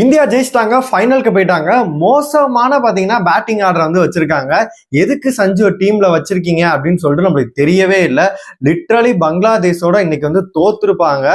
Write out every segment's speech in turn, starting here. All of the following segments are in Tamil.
இந்தியா ஜெயிச்சிட்டாங்க ஃபைனலுக்கு போயிட்டாங்க. மோசமான பார்த்தீங்கன்னா பேட்டிங் ஆர்டர் வந்து வச்சிருக்காங்க. எதுக்கு சஞ்சு டீம்ல வச்சிருக்கீங்க அப்படின்னு சொல்லிட்டு நம்மளுக்கு தெரியவே இல்லை. லிட்ரலி பங்களாதேஷோட இன்னைக்கு வந்து தோத்துருப்பாங்க.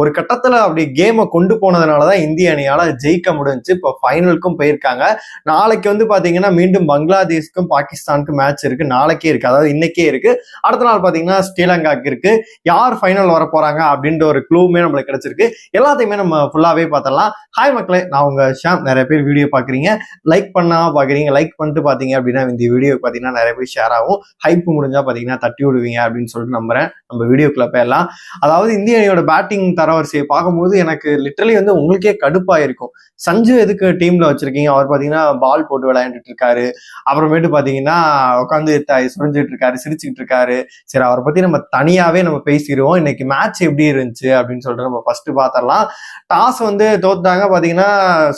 ஒரு கட்டத்தில் அப்படி கேமை கொண்டு போனதுனால தான் இந்திய அணியால் ஜெயிக்க முடிஞ்சு இப்போ ஃபைனலுக்கும் போயிருக்காங்க. நாளைக்கு வந்து பார்த்தீங்கன்னா மீண்டும் பங்களாதேஷ்க்கும் பாகிஸ்தானுக்கும் மேட்ச் இருக்கு. நாளைக்கே இருக்கு. அதாவது இன்னைக்கே இருக்கு. அடுத்த நாள் பார்த்தீங்கன்னா ஸ்ரீலங்காக்கு இருக்கு. யார் ஃபைனல் வர போறாங்க அப்படின்ற ஒரு க்ளூமே நம்மளுக்கு கிடைச்சிருக்கு. எல்லாத்தையுமே நம்ம ஃபுல்லாவே பார்த்தலாம் ஹாய் மக்களே நான் உங்கள் ஷாம் நிறைய பேர் வீடியோ பார்க்குறீங்க. லைக் பண்ணாம பார்க்குறீங்க. லைக் பண்ணிட்டு பார்த்தீங்க அப்படின்னா இந்த வீடியோ பார்த்தீங்கன்னா நிறைய பேர் ஷேர் ஆகும். ஹைப் முடிஞ்சால் பார்த்தீங்கன்னா தட்டி விடுவீங்க அப்படின்னு சொல்லிட்டு நம்புறேன். நம்ம வீடியோக்குள்ள போயிடலாம். அதாவது இந்திய அணியோட பேட்டிங் தரவரிசையை பார்க்கும்போது எனக்கு லிட்டரலி வந்து உங்களுக்கே கடுப்பாக இருக்கும். சஞ்சு எதுக்கு டீமில் வச்சிருக்கீங்க? அவர் பார்த்தீங்கன்னா பால் போட்டு விளையாண்டுட்டு இருக்காரு. அப்புறமேட்டு பார்த்தீங்கன்னா உட்காந்து சுரஞ்சிட்டு இருக்காரு சிரிச்சுக்கிட்டு இருக்காரு. சரி அவரை பற்றி நம்ம தனியாகவே நம்ம பேசிடுவோம். இன்னைக்கு மேட்ச் எப்படி இருந்துச்சு அப்படின்னு சொல்லிட்டு நம்ம ஃபர்ஸ்ட் பாத்திரலாம் டாஸ் வந்து தோத்துட்டாங்க பார்த்தீங்கன்னா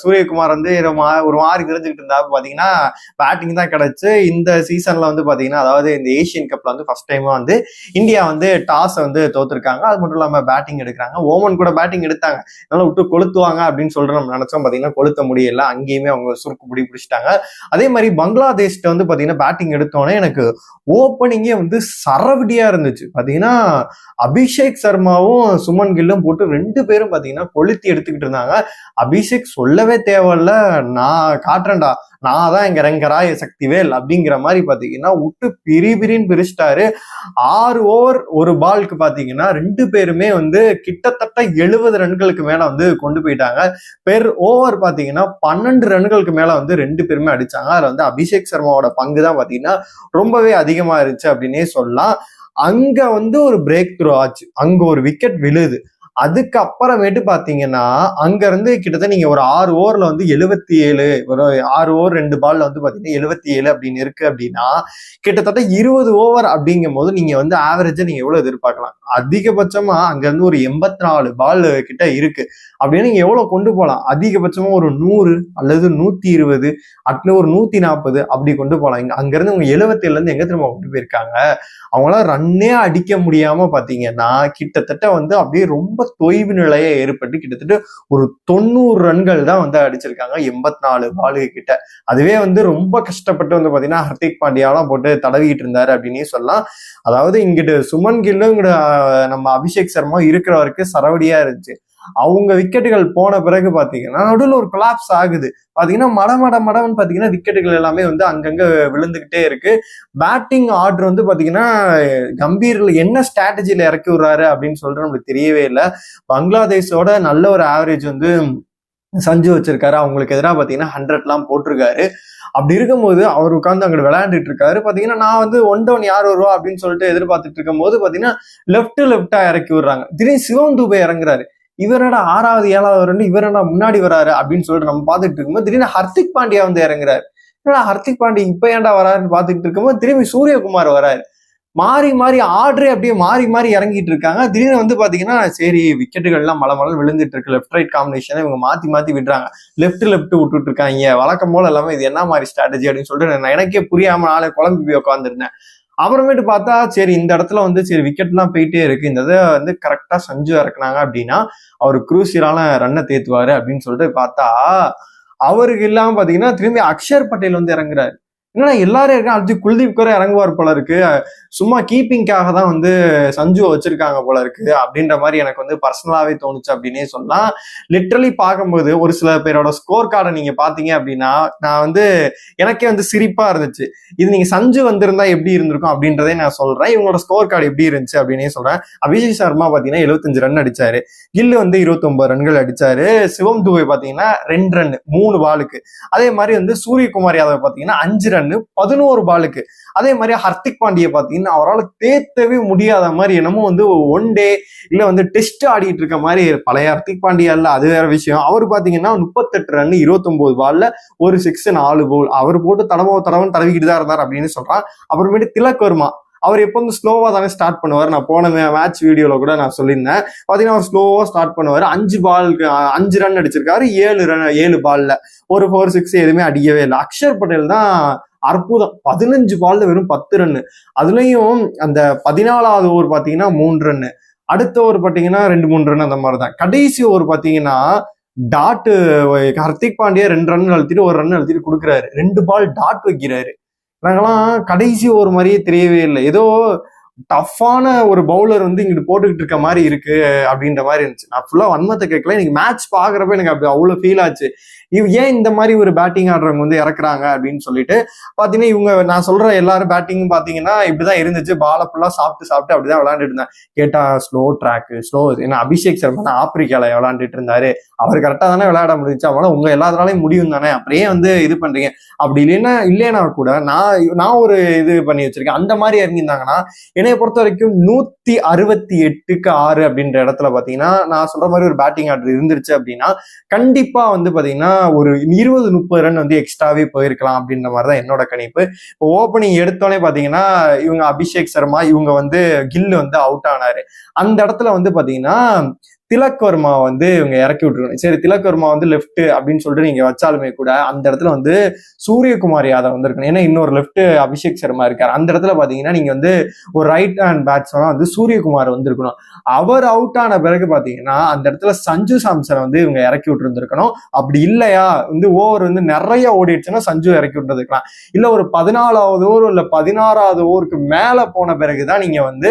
சூரியகுமார் வந்து ஒரு மா- ஒரு மாதிரி தெரிஞ்சுக்கிட்டு இருந்தா பாத்தீங்கன்னா பேட்டிங் தான் கிடைச்சு. இந்த சீசன்ல வந்து பாத்தீங்கன்னா அதாவது இந்த ஏசியன் கப்ல வந்து ஃபர்ஸ்ட் டைமா வந்து இந்தியா வந்து டாஸ் வந்து தோத்துருக்காங்க. அது மட்டும் இல்லாம பேட்டிங் எடுக்கிறாங்க. ஓமன் கூட பேட்டிங் எடுத்தாங்க. அதனால விட்டு கொளுத்துவாங்க அப்படின்னு சொல்லிட்டு நம்ம நினைச்சோம். பாத்தீங்கன்னா கொளுத்த முடியல. அங்கேயுமே அவங்க சுருக்கு பிடி பிடிச்சிட்டாங்க. அதே மாதிரி பங்களாதேஷ்ட வந்து பாத்தீங்கன்னா பேட்டிங் எடுத்தோடனே எனக்கு ஓப்பனிங்கே வந்து சரவடியா இருந்துச்சு. பாத்தீங்கன்னா அபிஷேக் சர்மாவும் சுமன் கில்லும் போட்டு ரெண்டு பேரும் பாத்தீங்கன்னா கொளுத்தி எடுத்துக்கிட்டு இருந்தாங்க. அபிஷேக் சொல்லவே தேவையில்ல. நான் காட்டுறேன்டா. நான் தான் எங்க ரங்கராய சக்திவேல் அப்படிங்கிற மாதிரி பாத்தீங்கன்னா விட்டு பிரி பிரின்னு பிரிச்சிட்டாரு. ஆறு ஓவர் ஒரு பால்க்கு பாத்தீங்கன்னா ரெண்டு பேருமே வந்து கிட்டத்தட்ட எழுபது ரன்களுக்கு மேல வந்து கொண்டு போயிட்டாங்க. பெர் ஓவர் பாத்தீங்கன்னா பன்னெண்டு ரன்களுக்கு மேல வந்து ரெண்டு பேருமே அடிச்சாங்க. அதுல வந்து அபிஷேக் சர்மாவோட பங்கு தான் பாத்தீங்கன்னா ரொம்பவே அதிகமா இருந்துச்சு அப்படின்னே சொல்லலாம். அங்க வந்து ஒரு பிரேக் த்ரூ ஆச்சு. அங்க ஒரு விக்கெட் விழுது. அதுக்கப்புறமேட்டு பார்த்தீங்கன்னா அங்கேருந்து கிட்டத்தட்ட நீங்கள் ஒரு ஆறு ஓவரில் வந்து எழுபத்தி ஏழு ஒரு ஆறு ஓவர் ரெண்டு பால்ல வந்து பார்த்தீங்கன்னா எழுபத்தி ஏழு அப்படின்னு இருக்கு அப்படின்னா கிட்டத்தட்ட இருபது ஓவர் அப்படிங்கும் போது நீங்கள் வந்து ஆவரேஜை நீங்கள் எவ்வளோ எதிர்பார்க்கலாம்? அதிகபட்சமா அங்க இருந்து ஒரு எண்பத்தி நாலு பால் கிட்ட இருக்கு. அப்படின்னு நீங்க எவ்வளவு கொண்டு போகலாம் அதிகபட்சமா ஒரு நூறு அல்லது நூத்தி இருபது அட்ல ஒரு நூத்தி நாற்பது அப்படி கொண்டு போகலாம் இங்க அங்க இருந்து உங்க எழுபத்தேழுல இருந்து எங்க திரும்ப கொண்டு போயிருக்காங்க? அவங்களாம் ரன்னே அடிக்க முடியாம பாத்தீங்கன்னா கிட்டத்தட்ட வந்து அப்படியே ரொம்ப தொய்வு நிலையை ஏற்பட்டு கிட்டத்தட்ட ஒரு தொண்ணூறு ரன்கள் தான் வந்து அடிச்சிருக்காங்க எண்பத்தி நாலு பாலு கிட்ட. அதுவே வந்து ரொம்ப கஷ்டப்பட்டு வந்து பாத்தீங்கன்னா ஹர்திக் பாண்டியாலாம் போட்டு தடவிக்கிட்டு இருந்தாரு அப்படின்னே சொல்லலாம். அதாவது இங்கிட்டு சுமன் கில்லுங்கிற நம்ம அபிஷேக் சர்மா இருக்கிற வரைக்கும் சரவடியா இருந்துச்சு. அவங்க விக்கெட்டுகள் போன பிறகு பாத்தீங்கன்னா நடுவில் ஒரு கொலாப்ஸ் ஆகுது. பாத்தீங்கன்னா மட மட மடம்னு பாத்தீங்கன்னா விக்கெட்டுகள் எல்லாமே வந்து அங்கங்க விழுந்துகிட்டே இருக்கு. பேட்டிங் ஆர்டர் வந்து பாத்தீங்கன்னா கம்பீர்ல என்ன ஸ்ட்ராட்டஜியில இறக்கி விடுறாரு அப்படின்னு சொல்லிட்டு நம்மளுக்கு தெரியவே இல்லை. பங்களாதேஷோட நல்ல ஒரு ஆவரேஜ் வந்து சஞ்சு வச்சிருக்காரு. அவங்களுக்கு எதிராக பார்த்தீங்கன்னா ஹண்ட்ரட்லாம் போட்டிருக்காரு. அப்படி இருக்கும்போது அவர் உட்காந்து அங்கே விளையாண்டுட்டு இருக்காரு. பார்த்தீங்கன்னா நான் வந்து ஒன் டவுன் யார் வருவா அப்படின்னு சொல்லிட்டு எதிர்பார்த்துட்டு இருக்கும்போது பார்த்தீங்கன்னா லெஃப்ட் லெஃப்டா இறக்கி விடுறாங்க. திடீர்னு சிவம் தூபை இறங்குறாரு. இவரடா ஆறாவது ஏழாவது ரெண்டு இவரடா முன்னாடி வராரு அப்படின்னு சொல்லிட்டு நம்ம பார்த்துட்டு இருக்கும்போது திடீர்னு ஹர்திக் பாண்டியா வந்து இறங்குறாரு. என்னடா ஹர்திக் பாண்டியா இப்ப ஏன்டா வராருன்னு பார்த்துட்டு இருக்கும்போது திரும்பி சூரியகுமார் வராரு. மாறி மாறி ஆர்டரே அப்படியே மாறி மாறி இறங்கிட்டு இருக்காங்க. திடீர்னு வந்து பாத்தீங்கன்னா சரி விக்கெட்டுகள் எல்லாம் மலை மலை விழுந்துட்டு இருக்கு. லெஃப்ட் ரைட் காம்பினேஷன் இவங்க மாத்தி மாத்தி விடுறாங்க. லெஃப்ட் லெஃப்ட் விட்டுட்டு இருக்காங்க வழக்கம் போல எல்லாமே இது என்ன மாதிரி ஸ்ட்ராட்டஜி அப்படின்னு சொல்லிட்டு நான் எனக்கே புரியாம நாளை குழம்பு போய் உட்காந்துருந்தேன் அப்புறமேட்டு பார்த்தா சரி இந்த இடத்துல வந்து சரி விக்கெட் எல்லாம் போயிட்டே இருக்கு. இந்த இதை வந்து கரெக்டா சஞ்சு இறக்குனாங்க அப்படின்னா அவர் குரூசியரால ரன்னை தேத்துவாரு அப்படின்னு சொல்லிட்டு பார்த்தா அவருக்கு இல்லாம பாத்தீங்கன்னா திரும்பி அக்ஷர் பட்டேல் வந்து இறங்குறாரு. என்னன்னா எல்லாரும் இருக்கா அடுத்து குல்தீப் கூட இறங்குவார் போல இருக்கு. சும்மா கீப்பிங்காக தான் வந்து சஞ்சுவை வச்சிருக்காங்க போல இருக்கு அப்படின்ற மாதிரி எனக்கு வந்து பர்சனலாவே தோணுச்சு அப்படின்னே சொல்லலாம். லிட்ரலி பார்க்கும்போது ஒரு சில பேரோட ஸ்கோர் கார்டை நீங்க பாத்தீங்க அப்படின்னா நான் வந்து எனக்கே வந்து சிரிப்பா இருந்துச்சு. இது நீங்க சஞ்சு வந்திருந்தா எப்படி இருந்திருக்கும் அப்படின்றதே நான் சொல்றேன். இவங்களோட ஸ்கோர் கார்டு எப்படி இருந்துச்சு அப்படின்னே சொல்றேன். அபிஷேக் சர்மா பாத்தீங்கன்னா 75 ரன் அடிச்சாரு. கில்லு வந்து 29 ரன்கள் அடிச்சாரு. சிவம் துபை பாத்தீங்கன்னா ரெண்டு ரன் மூணு பாலுக்கு அதே மாதிரி வந்து சூரியகுமார் யாதவ் பாத்தீங்கன்னா அஞ்சு ரன் பதினோரு பாலுக்கு அதே மாதிரி ஹர்திக் பாண்டியை பார்த்தீங்கன்னா அவரால் தேத்தவே முடியாத மாதிரி என்னமோ வந்து ஒன் டே இல்லை வந்து டெஸ்ட் ஆடிட்டு இருக்க மாதிரி பழைய ஹர்திக் பாண்டியா இல்லை அது வேற விஷயம். அவர் பார்த்தீங்கன்னா முப்பத்தெட்டு ரன் இருபத்தொம்போது பால்ல ஒரு சிக்ஸ் நாலு போல் அவர் போட்டு தடவை தடவை தடவிக்கிட்டு தான் இருந்தார் அப்படின்னு சொல்றான். அப்புறமேட்டு திலக் வர்மா அவர் எப்போ வந்து ஸ்லோவாக தானே ஸ்டார்ட் பண்ணுவார். நான் போன மேட்ச் வீடியோவில் கூட நான் சொல்லியிருந்தேன். பார்த்தீங்கன்னா அவர் ஸ்லோவாக ஸ்டார்ட் பண்ணுவார். அஞ்சு பாலுக்கு அஞ்சு ரன் அடிச்சிருக்காரு. ஏழு ரன் ஏழு பாலில் ஒரு ஃபோர் சிக்ஸ் எதுவுமே அடிக்கவே இல்லை. அக்ஷர் பட்டேல் தான் அற்புதம். பதினஞ்சு பால்ல வெறும் பத்து ரன்னு அதுலயும் அந்த பதினாலாவது ஓவர் பாத்தீங்கன்னா மூணு ரன்னு அடுத்த ஓவர் பாத்தீங்கன்னா ரெண்டு மூணு ரன் அந்த மாதிரி தான் கடைசி ஓவர் பாத்தீங்கன்னா டாட்டு ஹர்திக் பாண்டியா ரெண்டு ரன் அழுத்திட்டு ஒரு ரன் அழுத்திட்டு கொடுக்குறாரு. ரெண்டு பால் டாட் வைக்கிறாரு. நாங்கெல்லாம் கடைசி ஒரு மாதிரியே தெரியவே இல்லை. ஏதோ டஃப்பான ஒரு பவுலர் வந்து இங்கிட்டு போட்டுக்கிட்டு இருக்க மாதிரி இருக்கு அப்படின்ற மாதிரி இருந்துச்சு. நான் ஃபுல்லா வன்மத்தை கேட்கல. எனக்கு மேட்ச் பாக்குறப்ப எனக்கு அப்படி அவ்வளவு ஃபீல் ஆச்சு. இவ் ஏன் இந்த மாதிரி ஒரு பேட்டிங் ஆடுறவங்க வந்து இறக்குறாங்க அப்படின்னு சொல்லிட்டு பாத்தீங்கன்னா இவங்க நான் சொல்ற எல்லாரும் பேட்டிங் பாத்தீங்கன்னா இப்படிதான் இருந்துச்சு. பால ஃபுல்லா சாப்பிட்டு சாப்பிட்டு அப்படிதான் விளையாண்டுட்டு இருந்தேன் கேட்டா ஸ்லோ ட்ராக்கு ஸ்லோ ஏன்னா அபிஷேக் சர்மா ஆப்பிரிக்கால விளையாண்டுட்டு இருந்தாரு. அவர் கரெக்டா தானே விளையாட முடிஞ்சு அவனால உங்க எல்லாத்தினாலையும் முடியும் தானே. அப்படியே வந்து இது பண்றீங்க. அப்படி இல்லைன்னா இல்லைன்னா கூட நான் நான் ஒரு இது பண்ணி வச்சிருக்கேன். அந்த மாதிரி இறங்கியிருந்தாங்கன்னா என்னைய பொறுத்த வரைக்கும் நூத்தி அறுபத்தி எட்டுக்கு ஆறு அப்படின்ற இடத்துல பாத்தீங்கன்னா நான் சொல்ற மாதிரி ஒரு பேட்டிங் ஆர்டர் இருந்துருச்சு அப்படின்னா கண்டிப்பா வந்து பாத்தீங்கன்னா ஒரு இருபது முப்பது ரன் வந்து எக்ஸ்ட்ராவே போயிருக்கலாம் அப்படின்ற மாதிரி தான் என்னோட கணிப்பு. இப்போ ஓப்பனிங் எடுத்தோடனே பாத்தீங்கன்னா இவங்க அபிஷேக் சர்மா இவங்க வந்து கில்லு வந்து அவுட் ஆனாரு. அந்த இடத்துல வந்து பாத்தீங்கன்னா திலக்வர்மா வந்து இவங்க இறக்கி விட்டுருக்கணும் சரி திலக்வர்மா வந்து லெஃப்ட் அப்படின்னு சொல்லிட்டு நீங்க வச்சாலுமே கூட அந்த இடத்துல வந்து சூரியகுமார் யாதவ் வந்திருக்கணும். ஏன்னா இன்னொரு லெஃப்ட் அபிஷேக் சர்மா இருக்காரு. அந்த இடத்துல பாத்தீங்கன்னா நீங்க வந்து ஒரு ரைட் ஹேண்ட் பேட்ஸ்மேனா வந்து சூரியகுமார் வந்திருக்கணும். அவர் அவுட் ஆன பிறகு பாத்தீங்கன்னா அந்த இடத்துல சஞ்சு சாம்சனை வந்து இவங்க இறக்கி விட்டுருந்துருக்கணும். அப்படி இல்லையா? வந்து ஓவர் வந்து நிறைய ஓடிடுச்சுன்னா சஞ்சு இறக்கி விட்டுருக்கலாம் இல்ல ஒரு பதினாலாவது ஓவர் இல்ல பதினாறாவது ஓவருக்கு மேல போன பிறகுதான் நீங்க வந்து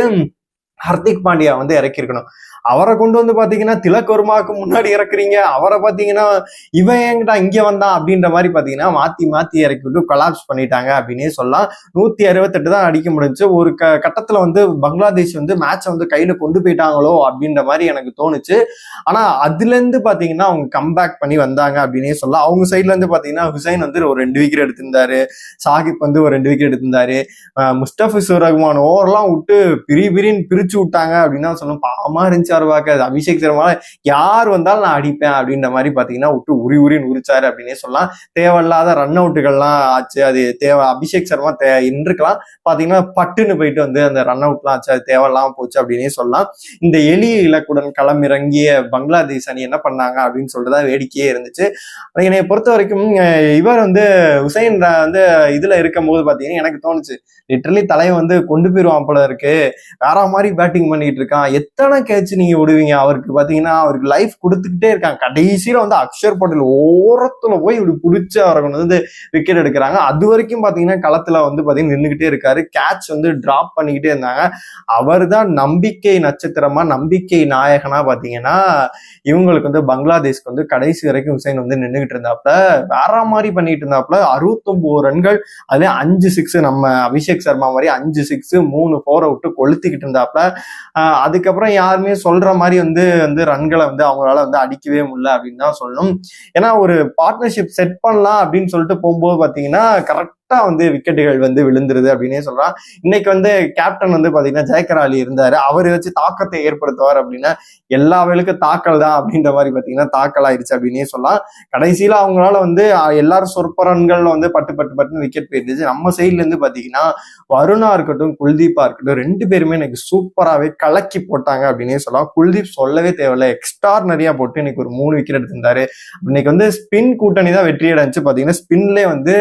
ஹர்திக் பாண்டியா வந்து இறக்கிருக்கணும் அவரை கொண்டு வந்து பாத்தீங்கன்னா திலக் வர்மாவுக்கு முன்னாடி இறக்குறீங்க. அவரை பாத்தீங்கன்னா இவன் என்கிட்ட இங்க வந்தான் அப்படின்ற மாதிரி பாத்தீங்கன்னா மாத்தி மாத்தி இறக்கி விட்டு கொலாப்ஸ் பண்ணிட்டாங்க அப்படின்னே சொல்லலாம். நூத்தி அறுபத்தெட்டு தான் அடிக்க முடிஞ்சு ஒரு க கட்டத்துல வந்து பங்களாதேஷ் வந்து மேட்சை வந்து கையில கொண்டு போயிட்டாங்களோ அப்படின்ற மாதிரி எனக்கு தோணுச்சு. ஆனா அதுல இருந்து பாத்தீங்கன்னா அவங்க கம்பேக் பண்ணி வந்தாங்க அப்படின்னே சொல்லலாம். அவங்க சைட்ல இருந்து பாத்தீங்கன்னா ஹுசைன் வந்து ஒரு ரெண்டு விக்கெட் எடுத்திருந்தாரு. சாகிப் வந்து ஒரு ரெண்டு விக்கெட் எடுத்திருந்தாரு. அஹ் ரஹ்மான் ஓவர்லாம் விட்டு பிரி பிரின்னு பிரிச்சு விட்டாங்க அப்படின்னு தான் சொன்னோம் பாவமா இருந்துச்சு பார்க்க அபிஷேக் சர்மால யார் வந்தாலும் நான் அடிப்பேன் அப்படின்ற மாதிரி பாத்தீங்கன்னா விட்டு உரி உரின்னு உரிச்சாரு அப்படின்னே சொல்லலாம். தேவையில்லாத ரன் அவுட்டுகள்லாம் ஆச்சு. அது தேவை அபிஷேக் சர்மா தே இருக்கலாம் பாத்தீங்கன்னா பட்டுன்னு போயிட்டு வந்து அந்த ரன் அவுட்லாம் ஆச்சு. அது தேவையில்லாம போச்சு அப்படின்னே சொல்லலாம். இந்த எளிய இலக்குடன் களமிறங்கிய பங்களாதேஷ் அணி என்ன பண்ணாங்க அப்படின்னு சொல்லிட்டு தான் வேடிக்கையே இருந்துச்சு. என்னை பொறுத்த வரைக்கும் இவர் வந்து உசைன் வந்து இதுல இருக்கும் போது பாத்தீங்கன்னா எனக்கு தோணுச்சு. லிட்டரலி தலைவன் வந்து கொண்டு போயிருவான் போல இருக்கு. வேற மாதிரி பேட்டிங் பண்ணிட்டு இருக்கான் எத்தனை கேட்ச் நீங்க விடுவீங்க? அவருக்கு பாத்தீங்கன்னா அவருக்கு லைஃப் கொடுத்துக்கிட்டே இருக்காங்க. கடைசியில வந்து அக்ஷர் பட்டேல் ஓரத்துல போய் இப்படி பிடிச்சி அவரை கொண்டு வந்து விக்கெட் எடுக்கிறாங்க. அது வரைக்கும் பாத்தீங்கன்னா களத்துல வந்து பாத்தீங்கன்னா நின்றுகிட்டே இருக்காரு. கேட்ச் வந்து டிராப் பண்ணிக்கிட்டே இருந்தாங்க. அவர் தான் நம்பிக்கை நட்சத்திரமா நம்பிக்கை நாயகனா பாத்தீங்கன்னா இவங்களுக்கு வந்து பங்களாதேஷ்க்கு வந்து கடைசி வரைக்கும் ஹுசைன் வந்து நின்றுகிட்டு இருந்தாப்ல. வேற மாதிரி பண்ணிட்டு இருந்தாப்ல. அறுபத்தொன்பது ரன்கள் அதுல அஞ்சு சிக்ஸ் நம்ம அபிஷேக் சர்மா மாதிரி அஞ்சு சிக்ஸ் மூணு ஃபோரை விட்டு கொளுத்திக்கிட்டு இருந்தாப்ல. அதுக்கப்புறம் யாருமே சொல்ற மாதிரி வந்து வந்து ரன்களை வந்து அவங்களால வந்து அடிக்கவே முடியல அப்படின்னு தான் சொல்லணும். ஏன்னா ஒரு பார்ட்னர்ஷிப் செட் பண்ணலாம் அப்படின்னு சொல்லிட்டு போகும்போது பாத்தீங்கன்னா கரெக்ட் வந்து விக்கெட்டுகள் வந்து விழுந்துருது அப்படின்னே சொல்லலாம் இன்னைக்கு வந்து கேப்டன் வந்து பாத்தீங்கன்னா ஜெயக்கர் அலி இருந்தாரு. அவர் வச்சு தாக்கத்தை ஏற்படுத்துவார் அப்படின்னா எல்லா வேலுக்கும் தாக்கல் தான் அப்படின்ற மாதிரி பாத்தீங்கன்னா தாக்கல் ஆயிடுச்சு அப்படின்னே சொல்லலாம். கடைசியில அவங்களால வந்து எல்லாரும் சொற்ப ரன்கள்ல வந்து பட்டு பட்டு பட்டுன்னு விக்கெட் போயிருந்துச்சு. நம்ம சைட்ல இருந்து பாத்தீங்கன்னா வருணா இருக்கட்டும் குல்தீப்பா இருக்கட்டும் ரெண்டு பேருமே எனக்கு சூப்பராகவே கலக்கி போட்டாங்க அப்படின்னே சொல்லலாம். குல்தீப் சொல்லவே தேவையில்ல. எக்ஸ்ட்ரானரியா போட்டு இன்னைக்கு ஒரு மூணு விக்கெட் எடுத்திருந்தாரு. இன்னைக்கு வந்து ஸ்பின் கூட்டணி தான் வெற்றி அடைஞ்சு பாத்தீங்கன்னா ஸ்பின்லேயே வந்து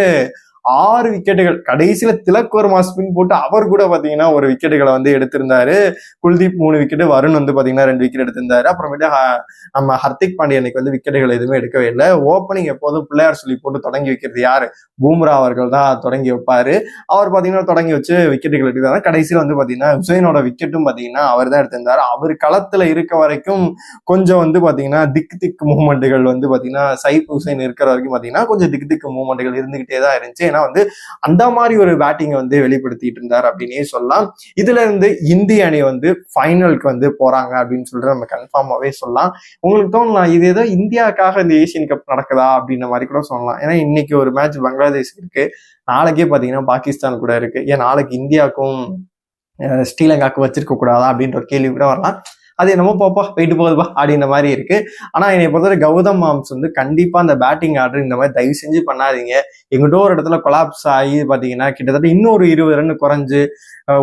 ஆறு விக்கெட்டுகள். கடைசியில திலக் வர்மா ஸ்பின் போட்டு அவர் கூட பாத்தீங்கன்னா ஒரு விக்கெட்டுகளை வந்து எடுத்திருந்தாரு. குல்தீப் மூணு விக்கெட் வருண் வந்து பாத்தீங்கன்னா ரெண்டு விக்கெட் எடுத்திருந்தாரு. அப்புறமேட்டு ஹ- நம்ம ஹர்திக் பாண்டியா இன்னைக்கு வந்து விக்கெட்டுகள் எதுவுமே எடுக்கவே இல்லை. ஓப்பனிங் எப்போதும் பிள்ளையார் சொல்லி போட்டு தொடங்கி வைக்கிறது யாரு? பூம்ரா அவர்கள் தான் தொடங்கி வைப்பாரு. அவர் பாத்தீங்கன்னா தொடங்கி வச்சு விக்கெட்டுகள் எடுக்கிறாங்க கடைசியில வந்து பாத்தீங்கன்னா ஹுசைனோட விக்கெட்டும் பாத்தீங்கன்னா அவர் தான் எடுத்திருந்தாரு. அவர் களத்துல இருக்க வரைக்கும் கொஞ்சம் வந்து பாத்தீங்கன்னா திக் திக் மூமெண்ட்டுகள் வந்து பாத்தீங்கன்னா சைப் ஹுசைன் இருக்கிற வரைக்கும் பாத்தீங்கன்னா கொஞ்சம் திக் திக் மூமெண்ட்டுகள் இருந்துகிட்டே தான் இருந்துச்சு. ஏன்னா வந்து அந்த மாதிரி ஒரு பேட்டிங்கை வந்து வெளிப்படுத்திட்டு இருந்தார் அப்படின்னே சொல்லலாம். இதுல இருந்து இந்திய அணி வந்து ஃபைனலுக்கு வந்து போறாங்க அப்படின்னு சொல்லிட்டு நம்ம கன்ஃபார்மாவே சொல்லலாம். உங்களுக்கு தோணலாம் இது ஏதோ இந்தியாவுக்காக இந்த ஏசியன் கப் நடக்குதா அப்படின்ற மாதிரி கூட சொல்லலாம். ஏன்னா இன்னைக்கு ஒரு மேட்ச் பங்களாதேஷ் இருக்கு. நாளைக்கே பாத்தீங்கன்னா பாகிஸ்தான் கூட இருக்கு. ஏன் நாளைக்கு இந்தியாவுக்கும் அஹ், ஸ்ரீலங்காவுக்கும் வச்சிருக்க கூடாதா அப்படின்ற ஒரு கேள்வி கூட வரலாம். அது என்னமோ போப்பா போயிட்டு போகுதுப்பா அப்படின்ற மாதிரி இருக்கு. ஆனா என்னை பொறுத்தவரை கௌதம் மாம்ஸ் வந்து கண்டிப்பா அந்த பேட்டிங் ஆர்டர் இந்த மாதிரி தயவு செஞ்சு பண்ணாதீங்க. எங்கிட்ட ஒரு இடத்துல கொலாப்ஸ் ஆகி பாத்தீங்கன்னா கிட்டத்தட்ட இன்னொரு இருபது ரன் குறைஞ்சு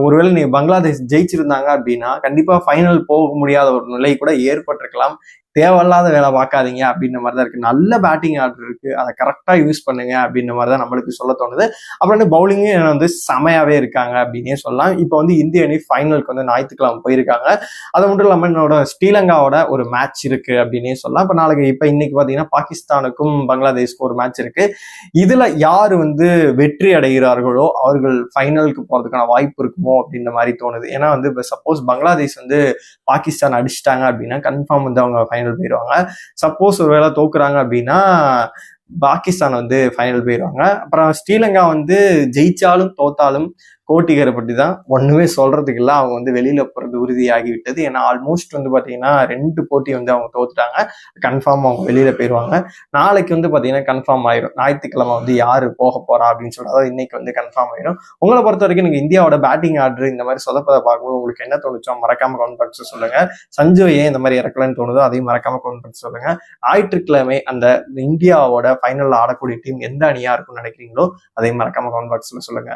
ஒருவேளை நீங்க பங்களாதேஷ் ஜெயிச்சிருந்தாங்க அப்படின்னா கண்டிப்பா ஃபைனல் போக முடியாத ஒரு நிலை கூட ஏற்பட்டிருக்கலாம். தேவையில்லாத வேலை பார்க்காதீங்க அப்படின்ற மாதிரி தான் இருக்கு. நல்ல பேட்டிங் ஆர்டர் இருக்கு. அதை கரெக்டாக யூஸ் பண்ணுங்க அப்படின்ற மாதிரி தான் நம்மளுக்கு சொல்ல தோணுது. அப்புறம் வந்து பவுலிங்கும் வந்து செமையாவே இருக்காங்க அப்படின்னே சொல்லலாம். இப்போ வந்து இந்திய அணி ஃபைனலுக்கு வந்து ஞாயிற்றுக்கிழமை போயிருக்காங்க. அது மட்டும் இல்லாமல் என்னோட ஸ்ரீலங்காவோட ஒரு மேட்ச் இருக்கு அப்படின்னே சொல்லலாம். இப்போ நாளைக்கு இப்போ இன்னைக்கு பார்த்தீங்கன்னா பாகிஸ்தானுக்கும் பங்களாதேஷ்க்கும் ஒரு மேட்ச் இருக்கு. இதுல யார் வந்து வெற்றி அடைகிறார்களோ அவர்கள் ஃபைனலுக்கு போறதுக்கான வாய்ப்பு இருக்குமோ அப்படின்ற மாதிரி தோணுது. ஏன்னா வந்து இப்போ சப்போஸ் பங்களாதேஷ் வந்து பாகிஸ்தான் அடிச்சிட்டாங்க அப்படின்னா கன்ஃபார்ம் வந்து அவங்க ஃபைனல் போயிடுவாங்க சப்போஸ் ஒருவேளை தோக்குறாங்க அப்படின்னா பாகிஸ்தான் வந்து ஃபைனல் போயிடுவாங்க அப்புறம் ஸ்ரீலங்கா வந்து ஜெயிச்சாலும் தோத்தாலும் கோட்டிகரை பற்றி தான். ஒன்றுமே சொல்கிறதுக்கு இல்லை. அவங்க வந்து வெளியில் போகிறது உறுதியாகிவிட்டது. ஏன்னா ஆல்மோஸ்ட் வந்து பார்த்தீங்கன்னா ரெண்டு போட்டி வந்து அவங்க தோத்துட்டாங்க. கன்ஃபார்ம் அவங்க வெளியில் போயிடுவாங்க நாளைக்கு வந்து பார்த்தீங்கன்னா கன்ஃபார்ம் ஆயிரும். ஞாயிற்றுக்கிழமை வந்து யார் போக போகிறா அப்படின்னு சொல்லிட்டு அதாவது இன்னைக்கு வந்து கன்ஃபார்ம் ஆயிரும். உங்களை பொறுத்த வரைக்கும் எனக்கு இந்தியாவோட பேட்டிங் ஆர்டர் இந்த மாதிரி சொதப்பதை பார்க்கும்போது உங்களுக்கு என்ன தோணுச்சோ மறக்காம கமெண்ட் பாக்ஸ் சொல்லுங்க. சஞ்சு ஏன் இந்த மாதிரி இறக்கலன்னு தோணுதோ அதையும் மறக்காம கமெண்ட் பாக்ஸ் சொல்லுங்க. ஞாயிற்றுக்கிழமை அந்த இந்தியாவோட ஃபைனலில் ஆடக்கூடிய டீம் எந்த அணியா இருக்கும்னு நினைக்கிறீங்களோ அதையும் மறக்காம கமெண்ட் பாக்ஸ்ல சொல்லுங்க.